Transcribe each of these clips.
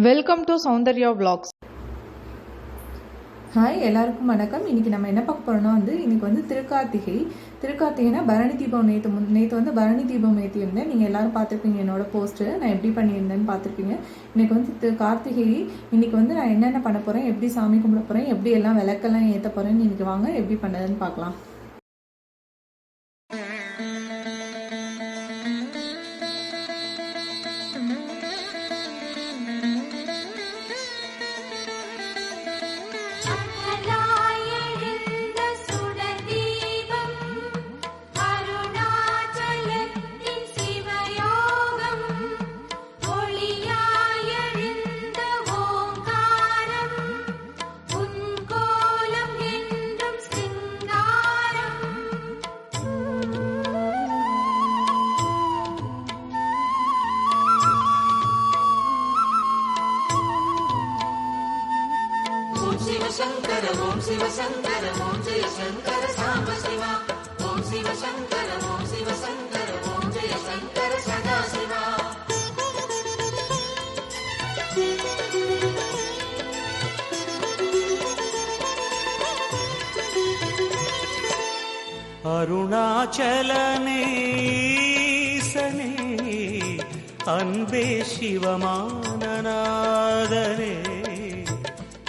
Welcome to Soundarya vlogs. Hi எல்லாருக்கும் வணக்கம். இன்னைக்கு நம்ம என்ன பார்க்க போறோம்னா வந்து இன்னைக்கு வந்து திருக்கார்த்திகை. திருக்கார்த்திகைனா பரணி தீபம் நேற்று முன் நேற்று வந்து பரணி தீபம் ஏற்றியிருந்தேன் நீங்கள் எல்லாரும் பார்த்துருப்பீங்க என்னோட போஸ்ட்டு நான் எப்படி பண்ணியிருந்தேன்னு பார்த்துருப்பீங்க. இன்னைக்கு வந்து திரு கார்த்திகை இன்னைக்கு வந்து நான் என்னென்ன பண்ண போகிறேன் எப்படி சாமி கும்பிட போகிறேன் எப்படி எல்லாம் விளக்கெல்லாம் ஏற்ற போகிறேன்னு இன்னைக்கு வாங்க எப்படி பண்ணதுன்னு பார்க்கலாம். शङ्कर ॐ शिव शङ्कर ॐ जय शङ्कर शङ्करं शिव शङ्कर ॐ शिव शङ्कर ॐ जय शङ्कर सदा शिवा अरुणाचलनेसने अन्ते शिवमाननादने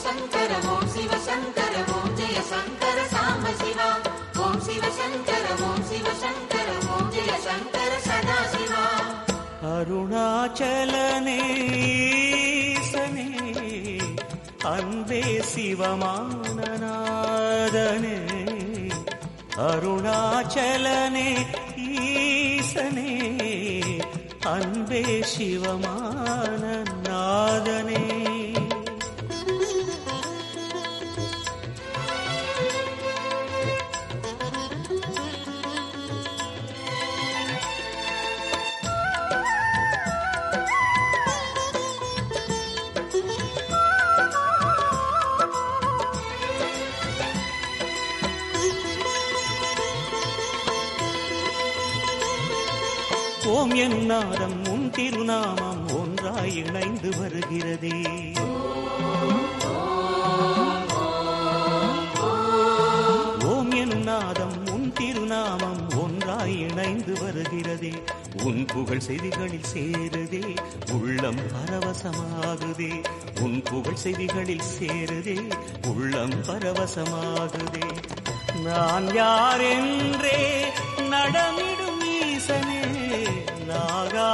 சிவசங்கர ஓம் சிவசங்கர ஓம் ஜெய சங்கர சாம சிவா ஓம் அன்பே சிவமானநாதனே அருணாச்சலனே ஈசனே அன்பே சிவமான ஓம் என் நாதம் உன் திருநாமம் ஒன்றாய் இணைந்து வருகிறதே. ஓம் என் நாதம் உன் திருநாமம் ஒன்றாய் இணைந்து வருகிறதே. உன் புகழ் செய்திகளில் சேருதே உள்ளம் பரவசமாகுதே. உன் புகழ் செய்திகளில் சேருதே உள்ளம் பரவசமாகுதே. நான் யார் என்றே நடமிடும்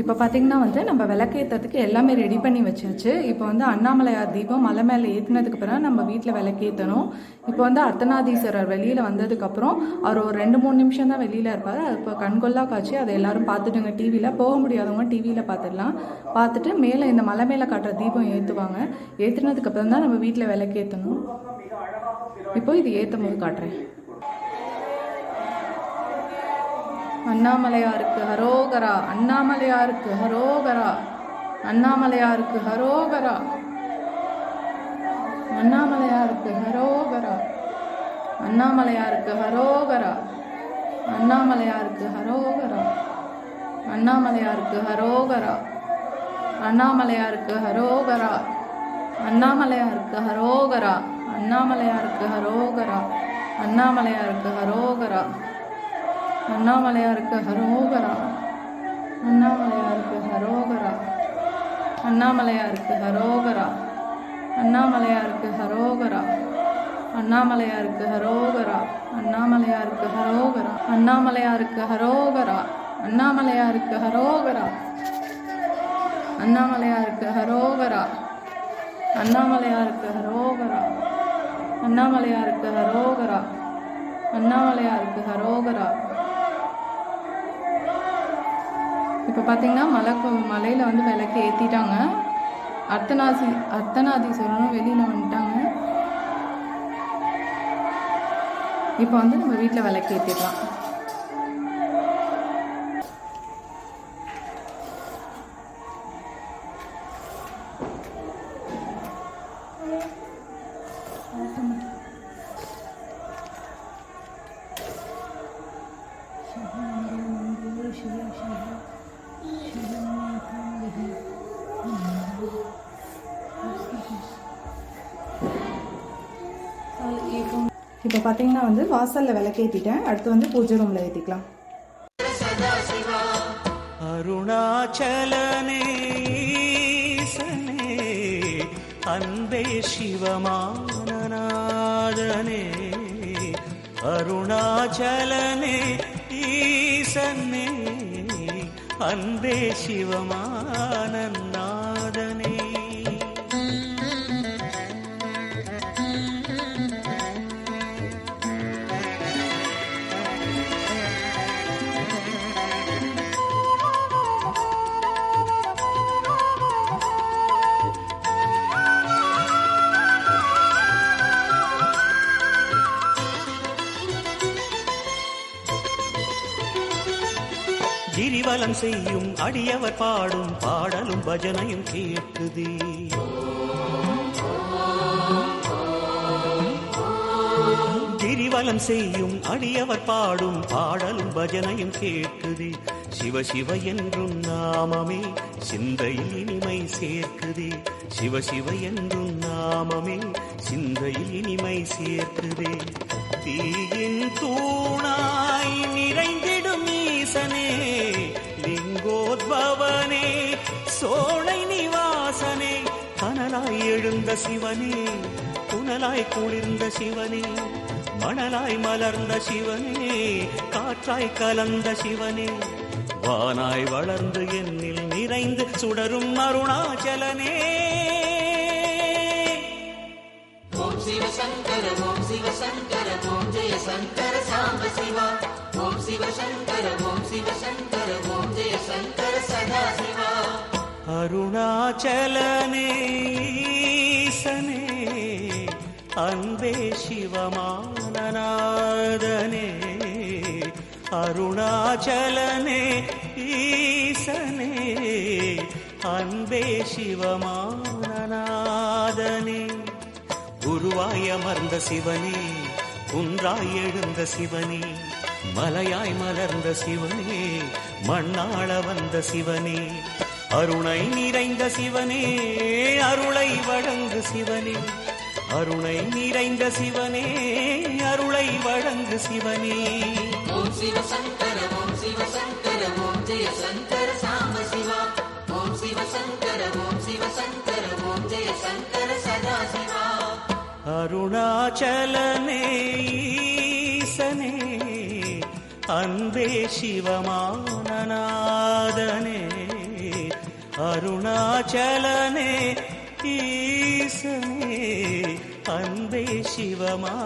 இப்போ பார்த்தீங்கன்னா வந்து நம்ம விளக்கேற்றதுக்கு எல்லாமே ரெடி பண்ணி வச்சாச்சு. இப்போ வந்து அண்ணாமலையார் தீபம் மலை மேலே ஏற்றினதுக்கு பிறகு நம்ம வீட்டில் விளக்கேற்றணும் இப்போ வந்து அர்த்தநாதீஸ்வரர் வெளியில் வந்ததுக்கப்புறம் அவர் ஒரு ரெண்டு மூணு நிமிஷம் தான் வெளியில் இருப்பார். அது இப்போ கண்கொள்ளா காட்சி அதை எல்லாரும் பார்த்துட்டுங்க டிவியில் போக முடியாதவங்க டிவியில் பார்த்துடலாம். பார்த்துட்டு மேலே இந்த மலை மேலே காட்டுற தீபம் ஏற்றுவாங்க ஏற்றுனதுக்கப்புறம் தான் நம்ம வீட்டில் விளக்கேற்றணும் இப்போ இது ஏற்றும் போது காட்டுறேன். அண்ணாமலையாருக்கு ஹரோகரா அண்ணாமலையாருக்கு ஹரோகரா அண்ணாமலையாருக்கு ஹரோகரா. அண்ணாமலையாருக்கு ஹரோகரா அண்ணாமலையாருக்கு ஹரோகரா அண்ணாமலையாருக்கு ஹரோகரா அண்ணாமலையாருக்கு ஹரோகரா அண்ணாமலையாருக்கு ஹரோகரா அண்ணாமலையாருக்கு ஹரோகரா அண்ணாமலையாருக்கு ஹரோகரா அண்ணாமலையாருக்கு ஹரோகரா. அண்ணாமலையாருக்கு ஹரோகரா அண்ணாமலையாருக்கு ஹரோகரா அண்ணாமலையாருக்கு ஹரோகரா அண்ணாமலையாருக்கு ஹரோகரா அண்ணாமலையாருக்கு ஹரோகரா அண்ணாமலையாருக்கு ஹரோகரா அண்ணாமலையாருக்கு ஹரோகரா அண்ணாமலையாருக்கு ஹரோகரா அண்ணாமலையாருக்கு ஹரோகரா அண்ணாமலையாருக்கு ஹரோகரா அண்ணாமலையாருக்கு ஹரோகரா அண்ணாமலையாருக்கு ஹரோகரா இப்போ பார்த்தீங்கன்னா மலை மலையில் வந்து விளக்கு ஏற்றிட்டாங்க அர்த்தநாசி அர்த்தநாதீஸ்வரனும் வெளியில் வந்துட்டாங்க. இப்போ வந்து நம்ம வீட்டில் விளக்கு ஏற்றிடலாம் இப்போ பார்த்தீங்கன்னா வந்து வாசலில் விளக்கேற்றிட்டேன் அடுத்து வந்து பூஜை ரூமில் ஏற்றிக்கலாம் அருணாச்சலனே அன்பே சிவமானநாதனே. அருணாச்சலனே ஈசனே அன்பே சிவமானந்த கிரிவலம் செய்யும் அடியவர் பாடும் பாடலும் பஜனையும் கேட்குதே. கிரிவலம் செய்யும் அடியவர் பாடும் பாடலும் பஜனையும் கேட்குதே. சிவ சிவ என்றும் நாமமே சிந்தையில் இனிமை சேர்க்குதே. சிவ சிவ என்றும் நாமமே சிந்தையில் இனிமை சேர்க்குதே. தீயின் தூணாய் நிறைந்திடும் ஈசனே லிங்கோத்பவனே சோழை நிவாசனே கனலாய் எழுந்த சிவனே புனலாய் குளிர்ந்த சிவனே மணலாய் மலர்ந்த சிவனே காற்றாய் கலந்த சிவனே வானாய் வளர்ந்து என்னில் நிறைந்து சுடரும் அருணாச்சலனே. शिव शङ्कर ॐ शिव शङ्कर ओं जय शङ्कर साम्ब शिवा। ॐ शिवशङ्कर ॐ शिवशङ्कर ॐ जय शङ्कर सदा शिवा। अरुणाचलने सने अन्वे शिवमाननादने। अरुणाचलने ईसने अन्वे शिवमाननादने। சிவமானநாதனே குருவாய் அமர்ந்த சிவனே குன்றாய் எழுந்த சிவனே மலையாய் மலர்ந்த சிவனே மண்ணாள வந்த சிவனே அருணை நிறைந்த சிவனே அருளை வழங்கு சிவனே அருணை நிறைந்த சிவனே அருளை வழங்கு சிவனே. ஓம் சிவ சங்கர ஓம் சிவ சங்கர ஓம் ஜெய சங்கர சாம்ப சிவா. ஓம் சிவ சங்கர ஓம் சிவ சங்கர ஓம் ஜெய சங்கர சதா சிவா. अरुणाचलने सने अन्धे शिवमाननादने अरुणा चलने ई सने अन्धे शिवमाननादने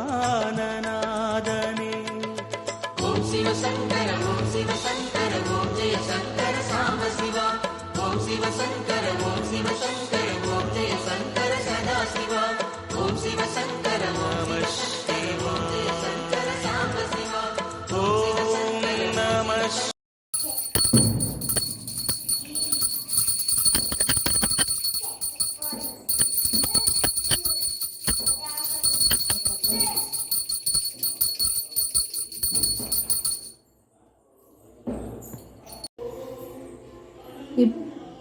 ॐ शिवशङ्कर ॐ शिवशङ्करं शिव। शङ्करं शिवशङ्कर ॐ शिवशङ्कर।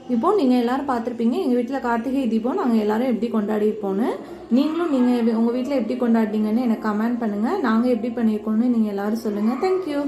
இப்போ நீங்கள் எல்லாரும் பார்த்துருப்பீங்க எங்கள் வீட்டில் கார்த்திகை தீபம் நாங்கள் எல்லாரும் எப்படி கொண்டாடியிருப்போன்னு நீங்களும் நீங்கள் உங்கள் வீட்டில் எப்படி கொண்டாடினீங்கன்னு எனக்கு கமெண்ட் பண்ணுங்கள் நாங்கள் எப்படி பண்ணியிருக்கோன்னு நீங்கள் எல்லாரும் சொல்லுங்கள் தேங்க்யூ